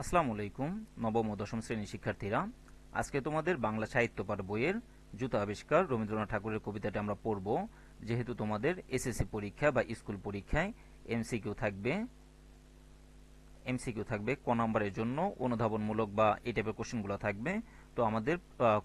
আসসালামু আলাইকুম, নবম ও দশম শ্রেণির শিক্ষার্থীরা। আজকে তোমাদের বাংলা সাহিত্য পাঠ বইয়ের জুতা আবিষ্কার রবীন্দ্রনাথ ঠাকুরের কবিতাটি আমরা পড়ব। যেহেতু তোমাদের এসএসসি পরীক্ষা বা স্কুল পরীক্ষায় এমসিকিউ থাকবে এমসিকিউ থাকবে ক নাম্বারের জন্য, অনুধাবনমূলক বা এই টাইপের কোশ্চেনগুলো থাকবে। তো আমাদের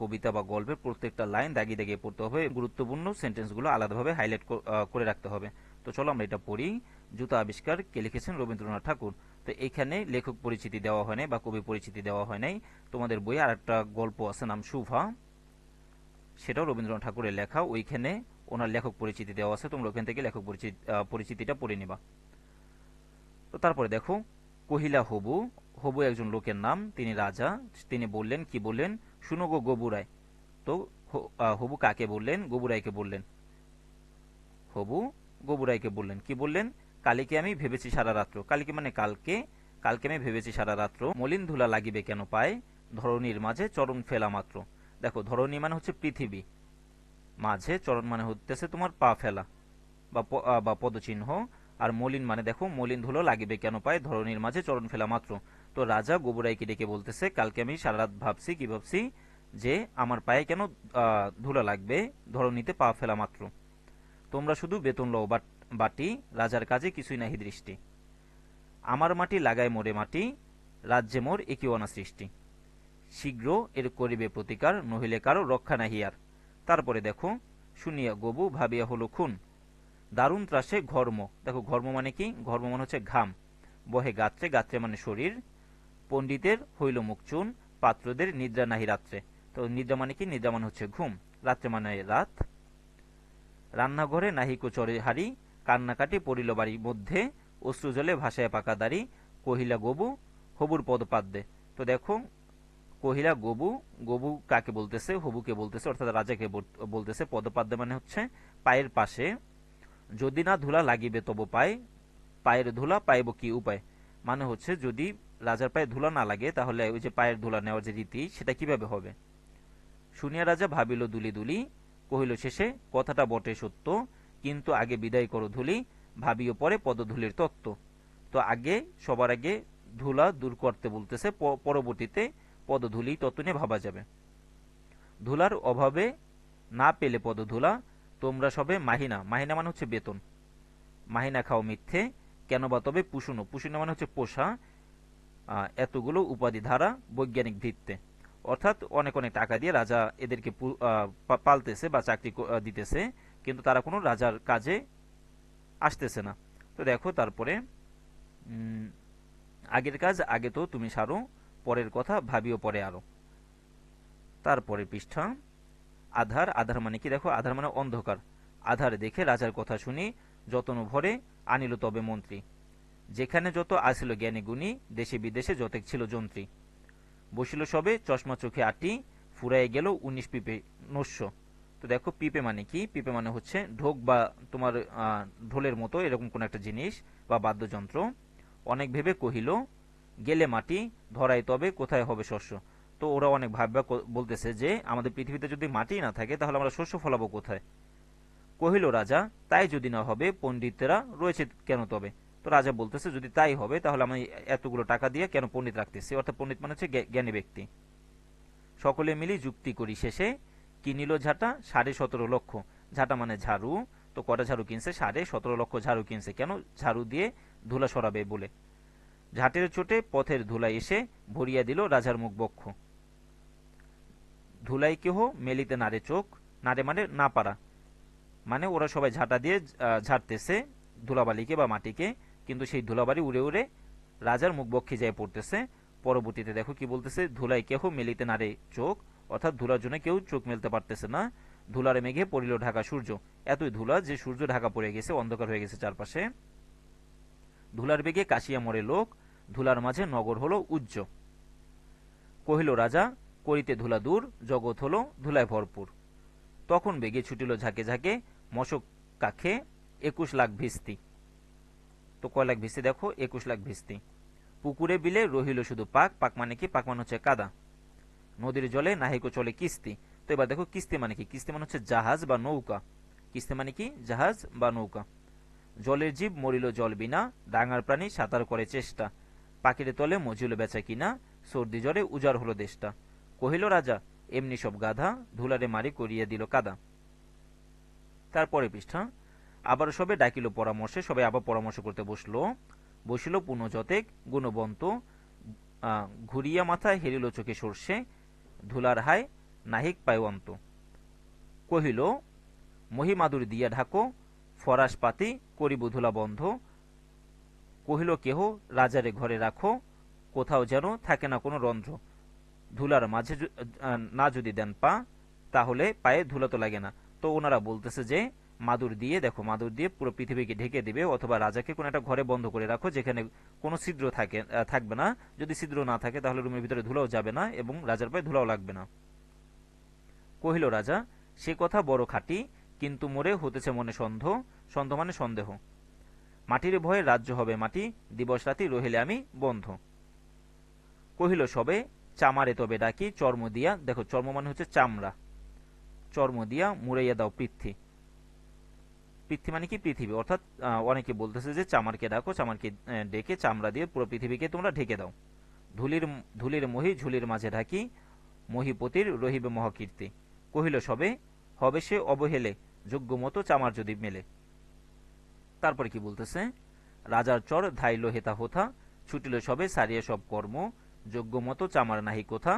কবিতা বা গল্পের প্রত্যেকটা লাইন দাগিয়ে দাগিয়ে পড়তে হবে। গুরুত্বপূর্ণ সেন্টেন্সগুলো আলাদাভাবে হাইলাইট করে রাখতে হবে। তো চলো আমরা এটা পড়ি। জুতা আবিষ্কার কে লিখেছেন রবীন্দ্রনাথ ঠাকুর? তো এখানে লেখক পরিচিতি দেওয়া হয় নাই বা কবি পরিচিতি দেওয়া হয় নাই। তোমাদের বইয়ে আর একটা গল্প আছে, নাম শুভা। সেটাও রবীন্দ্রনাথ ঠাকুরের লেখা। ওইখানে ওনার লেখক পরিচিতি দেওয়া আছে। তোমরা ওখান থেকে লেখক পরিচিতি পরিচিতিটা পড়ে নিবা। তো তারপরে দেখো, কহিলা হবু। হবু একজন লোকের নাম, তিনি রাজা। তিনি বললেন, কি বললেন? শুনো গো গবুরায় তো হবু কাকে বললেন? গবুরাইকে বললেন। হবু গবুরাইকে বললেন। কি বললেন? কালীকে আমি ভেবেছি সারা রাত্র। কালীকে মানে কালকে কালকে আমি ভেবেছি সারা রাত্র। মলিন ধুলা লাগিবে কেন পায়? ধরণীর মাঝে চরণ ফেলা মাত্র। দেখো, ধরণী মানে হচ্ছে পৃথিবী। মাঝে চরণ মানে হতেছে তোমার পা ফেলা বা পদচিহ্ন। আর মলিন মানে দেখো, মলিন ধুলো লাগিবে কেন পায়? ধরণীর মাঝে চরণ ফেলা মাত্র। তো রাজা গোবরাইকে ডেকে বলতেছে, কালকে আমি সারা রাত ভাবছি, কি ভাবছি? যে আমার পায়ে কেন ধুলা লাগবে? ধরণীতে পা ফেলা মাত্র। তোমরা শুধু বেতন লও বাট- বাটি রাজার কাজে কিছুই নাহি দৃষ্টি। আমার মাটি লাগায় মোরে মাটি, রাজ্যে মোর একই অনা সৃষ্টি। শীঘ্র এর করিবে প্রতিকার, নহিলে কারও রক্ষা নাহি আর। তারপরে দেখো, শুনিয়া গবু ভাবিয়া হলো খুন। দারুণ ত্রাসে ঘর্ম। দেখো, ঘর্ম মানে কি? ঘর্ম মানে হচ্ছে ঘাম। বহে গাত্রে গাত্রে মানে শরীর। পণ্ডিতের হইল মুখচুন পাত্রদের নিদ্রা নাহি রাত্রে। তো নিদ্রা মানে কি? নিদ্রা মানে হচ্ছে ঘুম। রাত্রে মানে রাত। রান্নাঘরে নাহিকো চরে হারি কান্নাকাটি পড়িল বাড়ির মধ্যে অশ্রু জলে ভাসায় পাকা দাড়ি, কহিলা, গবু, হবুর পদপাদ্যে। তো দেখো, কহিলা, গবু গবু কাকে বলতেছে? হবুকে বলতেছে, অর্থাৎ রাজাকে বল- বলতেছে, পদপাদ্যে মানে হচ্ছে পায়ের পাশে। যদি না ধুলা লাগিবে তব পায়, পায়ের ধুলা পাইব কি উপায়? মানে হচ্ছে যদি রাজার পায়ে ধুলা না লাগে, তাহলে ওই যে পায়ের ধুলা নেওয়ার যে রীতি, সেটা কীভাবে হবে? শুনিয়া রাজা ভাবিল দুলি দুলি, কহিল, শেষে কথাটা বটে সত্য কিন্তু আগে বিদায় করো ধুলি, ভাবিও পরে পদধূলির তত্ত্ব। তো আগে, সবার আগে ধুলা দূর করতে বলতেছে পরবর্তীতে পদধূলি তত্ত্ব নিয়ে ভাবা যাবে। ধুলার অভাবে না পেলে পদধূলা, তোমরা সবে মাহিনা। মাহিনা মানে হচ্ছে বেতন। মাহিনা খাও মিথ্যে, কেন বা তবে পুষুনো। পুষুনো মানে হচ্ছে পোষা এতগুলো উপাধি ধারা বৈজ্ঞানিক ভিত্তে। অর্থাৎ অনেক অনেক টাকা দিয়ে রাজা এদেরকে পালতেছে বা চাকরি দিতেছে। কিন্তু তারা কোনো রাজার কাজে আসতেছে না। তো দেখো তারপরে আগের কাজ আগে তো তুমি সারো, পরের কথা ভাবিও পরে আরও। তারপরে পৃষ্ঠা, আধার আধার মানে কি? দেখো, আধার মানে অন্ধকার। আধার দেখে রাজার কথা শুনি, যতন ভরে আনিল তবে মন্ত্রী। যেখানে যত আসিল জ্ঞানী গুণী, দেশে বিদেশে যতেক ছিল যন্ত্রী। বসিল সবে, চশমা চোখে আটি ফুরাই গেল উনিশ পিপে নস্য। তো দেখো পিপে মানে কি? পিপে মানে হচ্ছে ঢোক বা তোমার ঢোলের মতো এরকম কোন একটা জিনিস বা বাদ্যযন্ত্র। অনেক ভেবে কহিল, গেলে মাটি ধরাই তবে কোথায় হবে শস্য? তো ওরা অনেক ভাববা বলতেছে যে, আমাদের পৃথিবীতে যদি মাটি না থাকে, তাহলে আমরা শস্য ফলাবো কোথায়? কহিল রাজা, তাই যদি না হবে, পণ্ডিতেরা রয়েছে কেন তবে? তো রাজা বলতেছে, যদি তাই হবে, তাহলে আমি এতগুলো টাকা দিয়ে কেন পণ্ডিত রাখতেছি? অর্থাৎ পণ্ডিত মানে হচ্ছে জ্ঞানী ব্যক্তি। সকলে মিলি যুক্তি করি শেষে কিনিল ঝাঁটা? সাড়ে সতেরো লক্ষ। ঝাঁটা মানে ঝাড়ু। তো কটা ঝাড়ু কিনছে? সাড়ে সতেরো লক্ষ ঝাড়ু কিনছে। কেন? ঝাড়ু দিয়ে ধুলা সরাবে বলে। ঝাঁটের চোটে পথের ধুলা এসে ভরিয়া দিল রাজার মুখ বক্ষ। ধুলাই কেহ মেলিতে নারে চোখ। নারে মানে না পারা। মানে ওরা সবাই ঝাঁটা দিয়ে ঝাড়তেছে ধুলাবালিকে বা মাটিকে। কিন্তু সেই ধুলাবালি উড়ে উড়ে রাজার মুখ বক্ষে যায় পড়তেছে। পরবর্তীতে দেখো কি বলতেছে? ধুলাই কেহ মেলিতে নারে চোখ। অর্থাৎ ধুলার জন্য কেউ চোখ মেলতে পারতেছে না। ধুলার মেঘে পড়িল ঢাকা সূর্য। এতই ধুলা যে সূর্য ঢাকা পড়ে গেছে, অন্ধকার হয়ে গেছে চারপাশে। ধুলার বেগে কাশিয়া মরে লোক। ধুলার মাঝে নগর হলো উজ্জ কহিল, রাজা, করিতে ধুলা দূর, জগৎ হলো ধুলায় ভরপুর। তখন বেগে ছুটিল ঝাঁকে ঝাঁকে, মশক কাখে, একুশ লাখ ভিস্তি। তো কয় লাখ ভিস্তি দেখো? একুশ লাখ ভিস্তি। পুকুরে বিলে রহিল শুধু পাক পাক মানে কি? পাক মানে হচ্ছে কাদা। নদীর জলে নাহিকো চলে কিস্তি। তো এবার দেখো কিস্তি মানে কি? কিস্তি মানে হচ্ছে জাহাজ বা নৌকা। কিস্তি মানে কি? জাহাজ বা নৌকা। জলের জীব মরিল জল বিনা ডাঙার প্রাণী সাঁতার করে চেষ্টা। পাখির তলে মজিল বেচা কিনা সর্দি জ্বরে উজাড় হলো দেশটা। কহিল রাজা এমনি সব গাধা ধুলারে মারি করিয়া দিল কাদা। তারপরে পৃষ্ঠা আবার সবে ডাকিল পরামর্শে সবে আবার পরামর্শ করতে বসল। বসিল পুনঃযতেক গুণবন্ত আহ, ঘুরিয়া মাথায় হেরিল চোখে সর্ষে ধুলার হায় নাহিক পায়ওয়ান্ত কহিল মহিমাদুর দিয়া ঢাকো ফরাস পাতি করিব ধুলা বন্ধ। কহিল, কেহ রাজারে ঘরে রাখো কোথাও যেন থাকে না কোনো রন্ধ্র ধুলার মাঝে না যদি দেন পা, তাহলে পায়ে ধুলা তো লাগে না। তো ওনারা বলতেছে যে মাদুর দিয়ে, দেখো, মাদুর দিয়ে পুরো পৃথিবীকে ঢেকে দিবে, অথবা রাজাকে কোনো একটা ঘরে বন্ধ করে রাখো, যেখানে কোনো ছিদ্র থাকে থাকবে না। যদি ছিদ্র না থাকে, তাহলে রুমের ভিতরে ধুলাও যাবে না এবং রাজার পায়ে ধুলাও লাগবে না। কহিল রাজা, সে কথা বড় খাঁটি, কিন্তু মোরে হতেছে মনে সন্দেহ সন্দেহ মানে সন্দেহ। মাটির ভয়ে রাজ্য হবে মাটি, দিবস রাতি রহিলে আমি বন্ধ। কহিল সবে, চামারে তবে ডাকি, চর্ম দিয়া, দেখো, চর্ম মানে হচ্ছে চামড়া। চর্ম দিয়া মুড়াইয়া দাও পৃথ্বী পৃথ্বী মানে কি পৃথিবী? অর্থাৎ অনেকে বলতেছে যে চামারকে ডাকো, চামারকে ডেকে চামড়া দিয়ে পুরো পৃথিবীকে তোমরা ঢেকে দাও। ধুলির ধুলির মহি ঝুলির মাঝে ঢাকি, মহিপতির রহিবে মহাকীর্তি। কহিল, সবে, হবে সে অবহেলে, যোগ্য মতো চামার যদি মেলে। তারপরে কি বলতেছে? রাজার চর ধাইল হেতা হোথা, ছুটিল সবে সারিয়ে সব কর্ম, যোগ্য মতো চামার নাহি কোথা,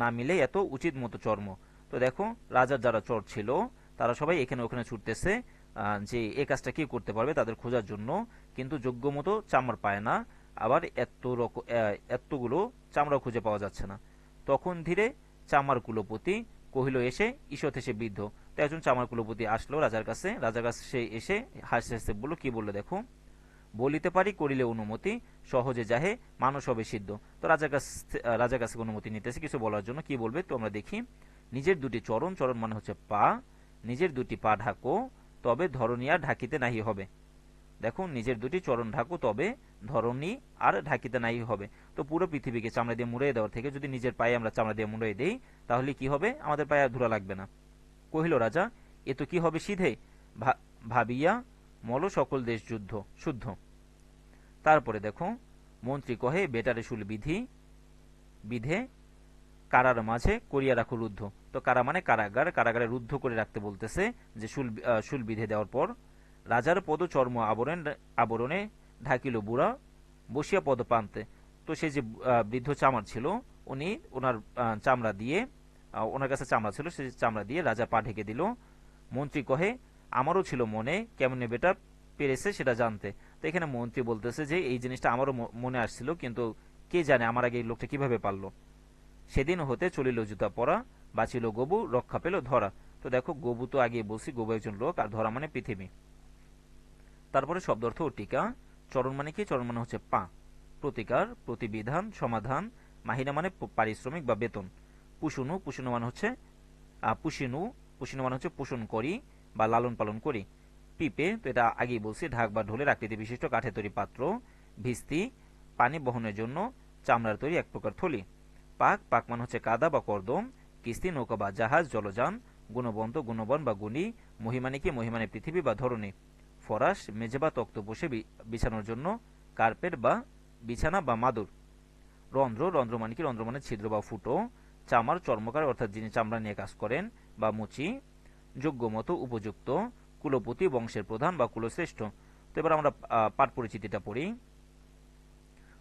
না মিলে এত উচিত মতো চর্ম। তো দেখো, রাজার যারা চর ছিল, তারা সবাই এখানে ওখানে ছুটতেছে। যে এই কাজটা কি করতে পারবে তাদের খোঁজার জন্য। কিন্তু যোগ্য মতো চামড়া পায় না। আবার এত এতগুলো চামড়া খুঁজে পাওয়া যাচ্ছে না। তখন ধীরে চামার কুলপতি কহিল, এসে ঈষৎ এসে বৃদ্ধ। তো একজন চামার কুলপতি আসলো রাজার কাছে। রাজার কাছে সে এসে হাসতে হাসতে বলল, কি বলল দেখো? বলিতে পারি, করিলে অনুমতি। সহজে যাহে, মানুষ হবে সিদ্ধ। তো রাজার কাছে রাজার কাছে অনুমতি নিতেছে। কিছু বলার জন্য কি বলবে তো আমরা দেখি। নিজের দুটি চরণ চরণ মানে হচ্ছে পা। নিজের দুটি পা ঢাকো। তবে ধরণী আর ঢাকিতে নাহি হবে। দেখো নিজের দুটি চরণ ঢাকো, তবে ধরণী আর ঢাকিতে নাহি হবে। তো পুরো পৃথিবীকে চামড়া দিয়ে মুড়িয়ে দেওয়ার থেকে যদি নিজের পায়ে আমরা চামড়া দিয়ে মুড়িয়ে দেই, তাহলে কি হবে? আমাদের পায়ে আর ধুলা লাগবে না। কহিল, রাজা, এ তো কি হবে সিধে? ভাবিয়া মল সকল দেশ যুদ্ধ, শুদ্ধ। তারপরে দেখো, মন্ত্রী কহে, বেটারে শুল বিধি বিধে কারার মাঝে করিয়া রাখো রুদ্ধ। তো কারা মানে কারাগার, কারাগারে রুদ্ধ করে রাখতে বলতেছে যে শুল শুল বিধে দেওয়ার পর, রাজার পদ চর্ম আবরণ, আবরণে ঢাকিল বুড়া বসিয়া পদ পানতে তো সেই যে বৃদ্ধ চামার ছিল, উনি ওনার চামড়া দিয়ে ওনার কাছে চামড়া ছিল সেই চামড়া দিয়ে রাজা পা ঢেকে দিল। মন্ত্রী কহে, আমারও ছিল মনে, কেমনে বেটা পেরেছে সেটা জানতে। তো এখানে মন্ত্রী বলতেছে যে, এই জিনিসটা আমারও মনে আসছিল, কিন্তু কে জানে আমার আগে এই লোকটা কীভাবে পারল? সেদিন হতে চলিল জুতা পরা, বাঁচিল গবু, রক্ষা পেল ধরা। তো দেখো, গবু তো আগে বলছি, গবু একজন লোক, আর ধরা মানে পৃথিবী। তারপরে শব্দ অর্থ টিকা, চরণ মানে কি? চরণ মানে হচ্ছে পা। প্রতিকার, প্রতিবিধান, সমাধান, মাহিনা মানে পারিশ্রমিক বা বেতন। পুষুনু পুষুনু মানে হচ্ছে পুষিনু পুষিনু মানে হচ্ছে পোষণ করি বা লালন পালন করি। পিপে, তো এটা আগেই বলছি, ঢাক বা ঢোলের আকৃতি বিশিষ্ট, কাঠের তৈরি পাত্র, ভিস্তি, পানি বহনের জন্য, চামড়ার তৈরি এক প্রকার থলি। পাক পাক মানে হচ্ছে কাদা বা কর্দম, কিস্তি, নৌকা বা জাহাজ, জলযান, গুণবন্ত, গুণবন বা গুণী মহিমানে কি মহিমানে পৃথিবী বা ধরণী, ফরাস, মেঝে বা তক্ত বসে বিছানোর জন্য, কার্পেট বা বিছানা বা মাদুর। রন্ধ্র রন্ধ্র মানে কি রন্ধ্র মানে ছিদ্র বা ফুটো, চামার, চর্মকার অর্থাৎ যিনি চামড়া নিয়ে কাজ করেন বা মুচি যোগ্য মতো উপযুক্ত, কুলপতি, বংশের প্রধান বা কুলশ্রেষ্ঠ। তো এবার আমরা পাঠ পরিচিতিটা পড়ি।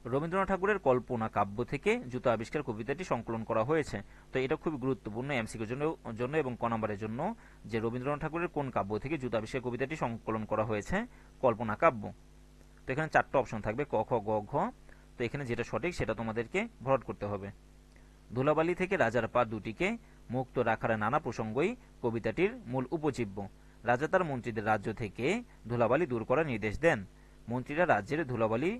রবীন্দ্রনাথ ঠাকুরের কল্পনা কাব্য থেকে জুতো আবিষ্কার কবিতাটি সংকলন করা হয়েছে। তো এটা খুব গুরুত্বপূর্ণ এমসিকিউর জন্য জন্য এবং ক নম্বরের জন্য যে রবীন্দ্রনাথ ঠাকুরের কোন কাব্য থেকে জুতো আবিষ্কার কবিতাটি সংকলন করা হয়েছে, কল্পনা কাব্য। তো এখানে চারটা অপশন থাকবে, ক, খ, গ, ঘ। তো এখানে যেটা সঠিক সেটা তোমাদেরকে ভরট করতে হবে। ধুলাবালি থেকে রাজার পা দুটিকে মুক্ত রাখার নানা প্রসঙ্গই কবিতাটির মূল উপজীব্য। রাজা তার মন্ত্রীদের রাজ্য থেকে ধুলাবালি দূর করার নির্দেশ দেন। মন্ত্রীরা রাজ্যের ধুলাবালি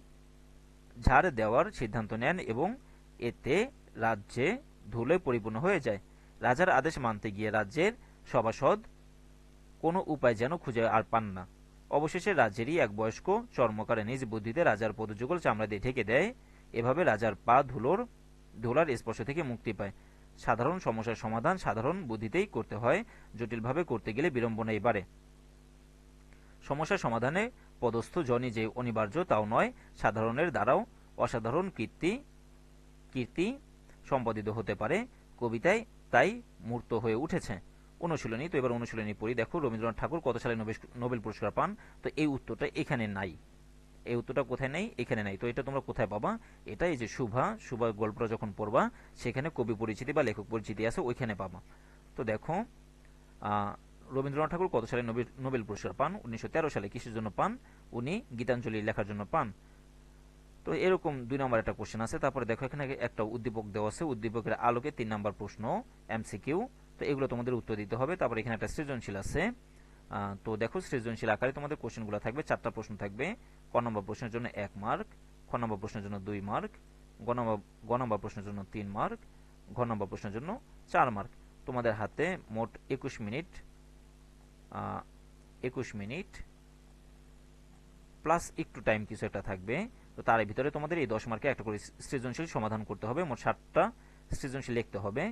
ঝাড় দেওয়ার সিদ্ধান্ত নেন এবং এতে রাজ্যে ধুলোয় পরিপূর্ণ হয়ে যায়। রাজার আদেশ মানতে গিয়ে রাজ্যের সভাসদ কোনো উপায় যেন খুঁজে আর পান না। অবশেষে রাজ্যেরই এক বয়স্ক চর্মকারে নিজ বুদ্ধিতে রাজার পদযুগল চামড়া দিয়ে ঢেকে দেয়। এভাবে রাজার পা ধুলোর, ধুলার স্পর্শ থেকে মুক্তি পায়। সাধারণ সমস্যার সমাধান সাধারণ বুদ্ধিতেই করতে হয়, জটিলভাবে করতে গেলে বিড়ম্বনাই বাড়ে। সমস্যা সমাধানে পদস্থ জনই যে অনিবার্য, তাও নয়, সাধারণের দ্বারাও অসাধারণ কীর্তি কীর্তি সম্পাদিত হতে পারে। কবিতায় তাই মূর্ত হয়ে উঠেছে। অনুশীলনী, তো এবার অনুশীলনী পড়ি। দেখো, রবীন্দ্রনাথ ঠাকুর কত সালে নোবেল- পুরস্কার পান? তো এই উত্তরটা এখানে নাই। এই উত্তরটা কোথায় নেই? এখানে নাই। তো এটা তোমরা কোথায় পাবা? এটা এই যে শুভা শুভা গল্পটা যখন পড়বা, সেখানে কবি পরিচিতি বা লেখক পরিচিতি আছে, ওইখানে পাবা। তো দেখো রবীন্দ্রনাথ ঠাকুর কত সালে নোবেল পুরস্কার পান? উনিশশো তেরো সালে কিসের জন্য পান? উনি গীতাঞ্জলি লেখার জন্য পান। তো এরকম দুই নম্বর একটা কোশ্চেন আছে। তারপরে দেখো, এখানে একটা উদ্দীপক দেওয়া আছে। উদ্দীপকের আলোকে তিন নম্বর প্রশ্ন এমসিকিউ তো এগুলো তোমাদের উত্তর দিতে হবে। তারপরে এখানে একটা সৃজনশীল আছে। তো দেখো, সৃজনশীল আকারে তোমাদের কোশ্চেনগুলো থাকবে। চারটা প্রশ্ন থাকবে। ক নম্বর প্রশ্নের জন্য এক মার্ক খ নম্বর প্রশ্নের জন্য দুই মার্ক গ নম্বর প্রশ্নের জন্য তিন মার্ক ঘ নম্বর প্রশ্নের জন্য চার মার্ক তোমাদের হাতে মোট একুশ মিনিট একুশ মিনিট প্লাস একটু টাইম কিছু একটা থাকবে। তো তার ভিতরে তোমাদের এই দশ মার্কে একটা করে সৃজনশীল সমাধান করতে হবে, মোট ষাটটা সৃজনশীল লিখতে হবে,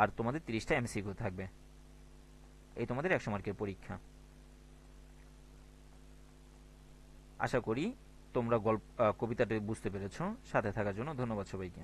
আর তোমাদের তিরিশটা এমসিকিউ থাকবে। এই তোমাদের একশো মার্কের পরীক্ষা। আশা করি তোমরা গল্প কবিতাটি বুঝতে পেরেছ। সাথে থাকার জন্য ধন্যবাদ সবাইকে।